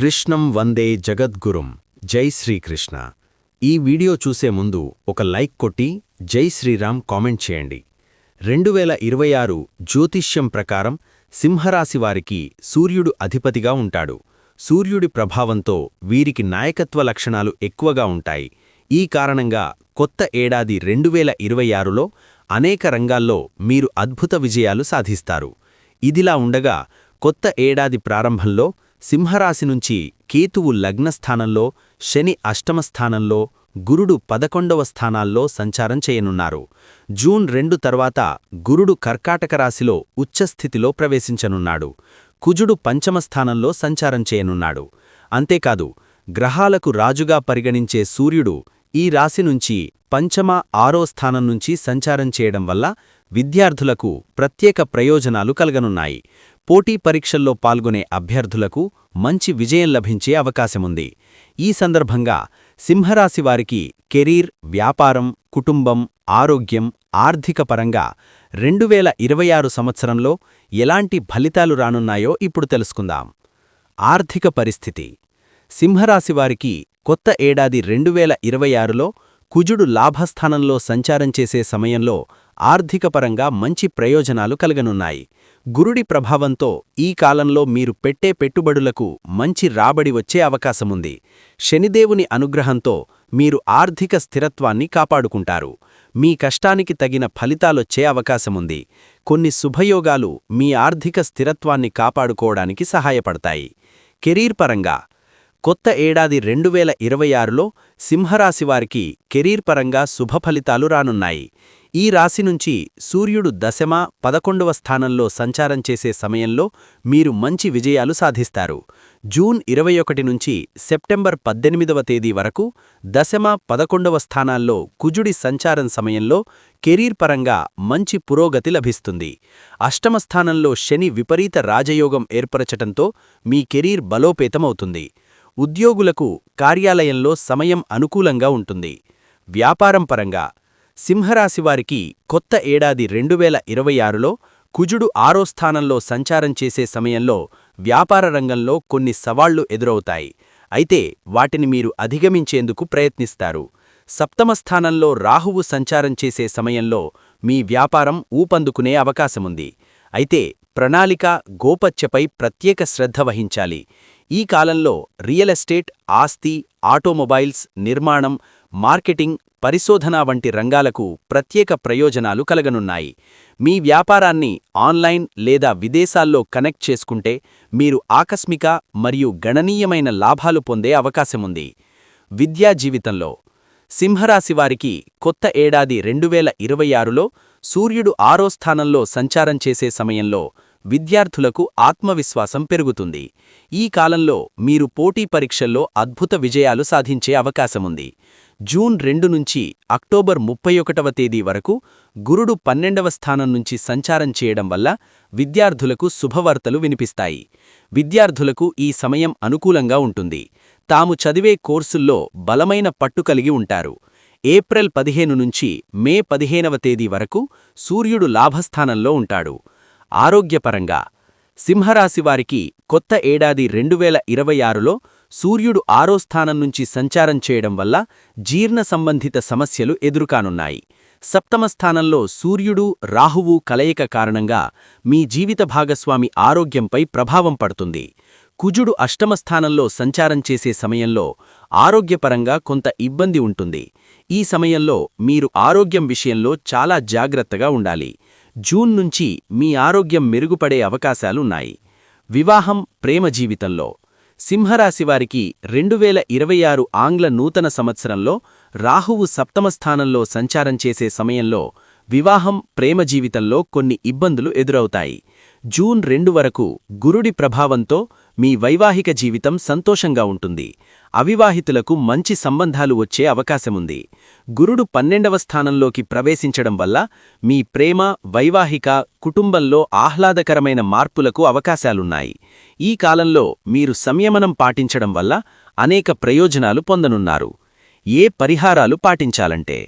కృష్ణం వందే జగద్గురుం. జై శ్రీకృష్ణ. ఈ వీడియో చూసే ముందు ఒక లైక్ కొట్టి జై శ్రీరామ్ కామెంట్ చేయండి. రెండు వేల ఇరవై ఆరు జ్యోతిష్యం ప్రకారం సింహరాశి వారికి సూర్యుడు అధిపతిగా ఉంటాడు. సూర్యుడి ప్రభావంతో వీరికి నాయకత్వ లక్షణాలు ఎక్కువగా ఉంటాయి. ఈ కారణంగా కొత్త ఏడాది రెండు వేల ఇరవై ఆరులో అనేక రంగాల్లో మీరు అద్భుత విజయాలు సాధిస్తారు. ఇదిలా ఉండగా కొత్త ఏడాది ప్రారంభంలో సింహరాశి నుంచి కేతువు లగ్నస్థానంలో శని అష్టమస్థానంలో గురుడు పదకొండవ స్థానాల్లో సంచారం చేయనున్నారు. జూన్ రెండు తర్వాత గురుడు కర్కాటక రాశిలో ఉచ్చస్థితిలో ప్రవేశించనున్నాడు. కుజుడు పంచమస్థానంలో సంచారం చేయనున్నాడు. అంతేకాదు గ్రహాలకు రాజుగా పరిగణించే సూర్యుడు ఈ రాశి నుంచి పంచమ ఆరో స్థానం నుంచి సంచారం చేయడం వల్ల విద్యార్థులకు ప్రత్యేక ప్రయోజనాలు కలగనున్నాయి. పోటీ పరీక్షల్లో పాల్గొనే అభ్యర్థులకు మంచి విజయం లభించే అవకాశముంది. ఈ సందర్భంగా సింహరాశి వారికి కెరీర్ వ్యాపారం కుటుంబం ఆరోగ్యం ఆర్థిక పరంగా రెండు వేల ఇరవై ఆరు సంవత్సరంలో ఎలాంటి ఫలితాలు రానున్నాయో ఇప్పుడు తెలుసుకుందాం. ఆర్థిక పరిస్థితి. సింహరాశివారికి కొత్త ఏడాది రెండు వేల ఇరవై ఆరులో కుజుడు లాభస్థానంలో సంచారం చేసే సమయంలో ఆర్థికపరంగా మంచి ప్రయోజనాలు కలగనున్నాయి. గురుడి ప్రభావంతో ఈ కాలంలో మీరు పెట్టే పెట్టుబడులకు మంచి రాబడి వచ్చే అవకాశముంది. శనిదేవుని అనుగ్రహంతో మీరు ఆర్థిక స్థిరత్వాన్ని కాపాడుకుంటారు. మీ కష్టానికి తగిన ఫలితాలొచ్చే అవకాశముంది. కొన్ని శుభయోగాలు మీ ఆర్థిక స్థిరత్వాన్ని కాపాడుకోవడానికి సహాయపడతాయి. కెరీర్ పరంగా కొత్త ఏడాది రెండు వేల ఇరవై ఆరులో సింహరాశివారికి కెరీర్ పరంగా శుభఫలితాలు రానున్నాయి. ఈ రాశి నుంచి సూర్యుడు దశమ పదకొండవ స్థానంలో సంచారం చేసే సమయంలో మీరు మంచి విజయాలు సాధిస్తారు. జూన్ ఇరవై ఒకటి నుంచి సెప్టెంబర్ పద్దెనిమిదవ తేదీ వరకు దశమ పదకొండవ స్థానాల్లో కుజుడి సంచారం సమయంలో కెరీర్ పరంగా మంచి పురోగతి లభిస్తుంది. అష్టమ స్థానంలో శని విపరీత రాజయోగం ఏర్పరచటంతో మీ కెరీర్ బలోపేతమవుతుంది. ఉద్యోగులకు కార్యాలయంలో సమయం అనుకూలంగా ఉంటుంది. వ్యాపారం పరంగా సింహరాశివారికి కొత్త ఏడాది రెండు వేల ఇరవై ఆరులో కుజుడు ఆరో స్థానంలో సంచారం చేసే సమయంలో వ్యాపార రంగంలో కొన్ని సవాళ్ళు ఎదురవుతాయి. అయితే వాటిని మీరు అధిగమించేందుకు ప్రయత్నిస్తారు. సప్తమ స్థానంలో రాహువు సంచారం చేసే సమయంలో మీ వ్యాపారం ఊపందుకునే అవకాశముంది. అయితే ప్రణాళిక గోపత్యపై ప్రత్యేక శ్రద్ధ వహించాలి. ఈ కాలంలో రియల్ ఎస్టేట్ ఆస్తి ఆటోమొబైల్స్ నిర్మాణం మార్కెటింగ్ పరిశోధన వంటి రంగాలకు ప్రత్యేక ప్రయోజనాలు కలగనున్నాయి. మీ వ్యాపారాన్ని ఆన్లైన్ లేదా విదేశాల్లో కనెక్ట్ చేసుకుంటే మీరు ఆకస్మిక మరియు గణనీయమైన లాభాలు పొందే అవకాశముంది. విద్యా జీవితంలో సింహరాశివారికి కొత్త ఏడాది రెండు వేల ఇరవై ఆరులో సూర్యుడు ఆరో స్థానంలో సంచారం చేసే సమయంలో విద్యార్థులకు ఆత్మవిశ్వాసం పెరుగుతుంది. ఈ కాలంలో మీరు పోటీ పరీక్షల్లో అద్భుత విజయాలు సాధించే అవకాశముంది. జూన్ రెండు నుంచి అక్టోబర్ ముప్పై ఒకటవ తేదీ వరకు గురుడు పన్నెండవ స్థానం నుంచి సంచారం చేయడం వల్ల విద్యార్థులకు శుభవార్తలు వినిపిస్తాయి. విద్యార్థులకు ఈ సమయం అనుకూలంగా ఉంటుంది. తాము చదివే కోర్సుల్లో బలమైన పట్టు కలిగి ఉంటారు. ఏప్రిల్ పదిహేను నుంచి మే పదిహేనవ తేదీ వరకు సూర్యుడు లాభస్థానంలో ఉంటాడు. ఆరోగ్యపరంగా. సింహరాశివారికి కొత్త ఏడాది రెండు వేల ఇరవై ఆరులో సూర్యుడు ఆరో స్థానం నుంచి సంచారం చేయడం వల్ల జీర్ణ సంబంధిత సమస్యలు ఎదురుకానున్నాయి. సప్తమ స్థానంలో సూర్యుడు రాహువు కలయిక కారణంగా మీ జీవిత భాగస్వామి ఆరోగ్యంపై ప్రభావం పడుతుంది. కుజుడు అష్టమ స్థానంలో సంచారం చేసే సమయంలో ఆరోగ్యపరంగా కొంత ఇబ్బంది ఉంటుంది. ఈ సమయంలో మీరు ఆరోగ్యం విషయంలో చాలా జాగ్రత్తగా ఉండాలి. జూన్ నుంచి మీ ఆరోగ్యం మెరుగుపడే అవకాశాలున్నాయి. వివాహం ప్రేమ జీవితంలో. సింహరాశివారికి రెండు వేల ఇరవై ఆరు ఆంగ్ల నూతన సంవత్సరంలో రాహువు సప్తమ స్థానంలో సంచారం చేసే సమయంలో వివాహం ప్రేమ జీవితంలో కొన్ని ఇబ్బందులు ఎదురవుతాయి. జూన్ రెండు వరకు గురుడి ప్రభావంతో మీ వైవాహిక జీవితం సంతోషంగా ఉంటుంది. అవివాహితులకు మంచి సంబంధాలు వచ్చే అవకాశముంది. గురుడు పన్నెండవ స్థానంలోకి ప్రవేశించడం వల్ల మీ ప్రేమ వైవాహిక కుటుంబంలో ఆహ్లాదకరమైన మార్పులకు అవకాశాలున్నాయి. ఈ కాలంలో మీరు సంయమనం పాటించడం వల్ల అనేక ప్రయోజనాలు పొందనున్నారు. ఏ పరిహారాలు పాటించాలంటే?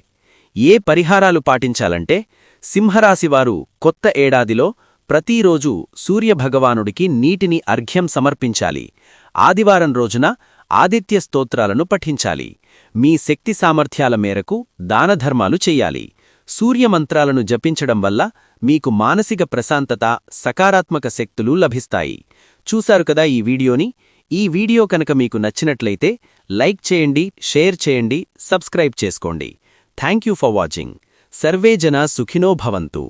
ఏ పరిహారాలు పాటించాలంటే? సింహరాశివారు కొత్త ఏడాదిలో ప్రతిరోజు సూర్యభగవానుడికి నీటిని అర్ఘ్యం సమర్పించాలి. ఆదివారం రోజున ఆదిత్య స్తోత్రాలను పఠించాలి. మీ శక్తి సామర్థ్యాల మేరకు దానధర్మాలు చెయ్యాలి సూర్యమంత్రాలను జపించడం వల్ల మీకు మానసిక ప్రశాంతత సకారాత్మక శక్తులు లభిస్తాయి. చూశారు కదా ఈ వీడియోని? ఈ వీడియో కనుక మీకు నచ్చినట్లయితే లైక్ చేయండి షేర్ చేయండి సబ్స్క్రైబ్ చేసుకోండి. Thank you for watching. Survey జన సుఖినో భవంతు.